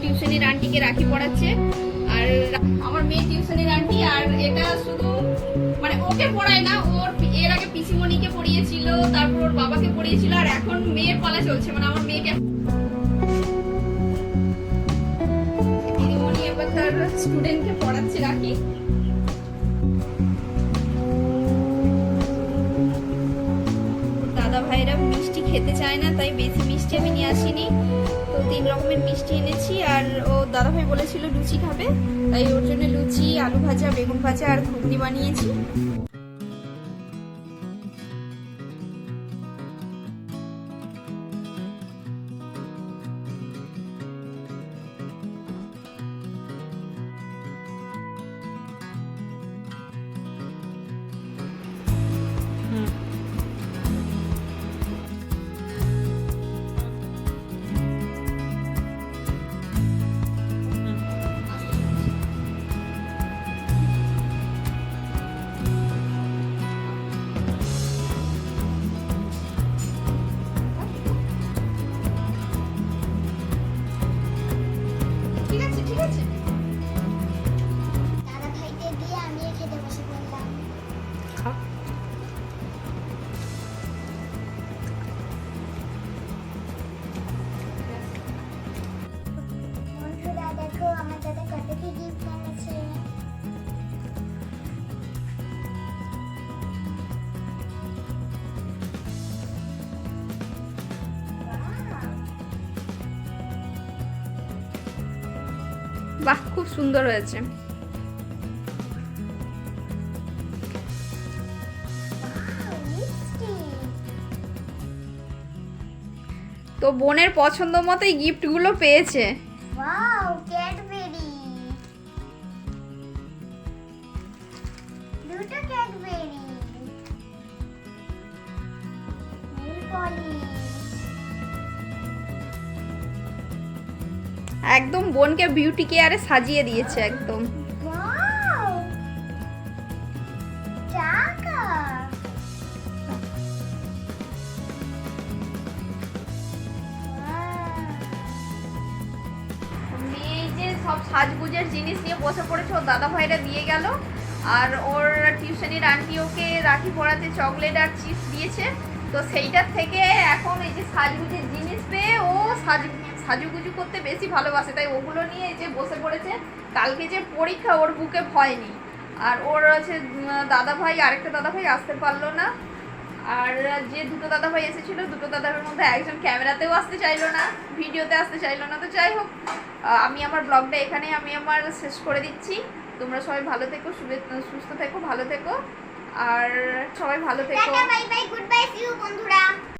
টিউশনের আন্টিকে রাখি পড়াচ্ছে। আর আমার মেয়ে টিউশনের আন্টি আর এটা শুধু মানে ওকে পড়ায় না, ওর এর আগে পিসিমণিকে পড়িয়েছিল, তারপর ওর বাবাকে পড়িয়েছিল, আর এখন মেয়ের পালা চলছে। মানে আমার মেয়েকে তার স্টুডেন্টকে পড়াচ্ছে রাখি। দাদা ভাইরা মিষ্টি খেতে চায় না, তাই বেশি মিষ্টি আমি নিয়ে আসিনি। তিন রকমের মিষ্টি এনেছি আর ও দাদাভাই বলেছিল লুচি খাবে, তাই ওর জন্য লুচি, আলু ভাজা, বেগুন ভাজা আর ঘুগনি বানিয়েছি। বাহ খুব সুন্দর হয়েছে। তো বোনের পছন্দ মতোই গিফটগুলো পেয়েছে। দুটো ক্যাডবেরি একদম বোনকে বিউটি কেয়ারে সাজিয়ে দিয়েছে একদম। মেয়ে যে সব সাজগুজের জিনিস নিয়ে বসে পড়েছে ওর দাদা ভাইরা দিয়ে গেল। আর ওর টিউশনির আন্টি ওকে রাখি পড়াতে চকলেট আর চিপস দিয়েছে। তো সেইটার থেকে এখন এই যে সাজগুজের জিনিস পেয়ে ও সাজ সাজুগুজু করতে বেশি ভালোবাসে তাই ওগুলো নিয়ে যে বসে পড়েছে কালকে যে পরীক্ষা ওর বুকে ভয় নেই আর ওর উম, দাদা ভাই আরেকটা দাদা ভাই আসতে পারল না। আর যে দুটো দাদা ভাই এসেছিল দুটো দাদার মধ্যে একজন ক্যামেরাতেও আসতে চাইলো না ভিডিওতে আসতে চাইলো না। তো যাই হোক আমি আমার ব্লগটা এখানে আমি আমার শেষ করে দিচ্ছি। তোমরা সবাই ভালো থেকো সুস্থ থেকো ভালো থেকো। আর সবাই ভালো থেকো। বন্ধুরা।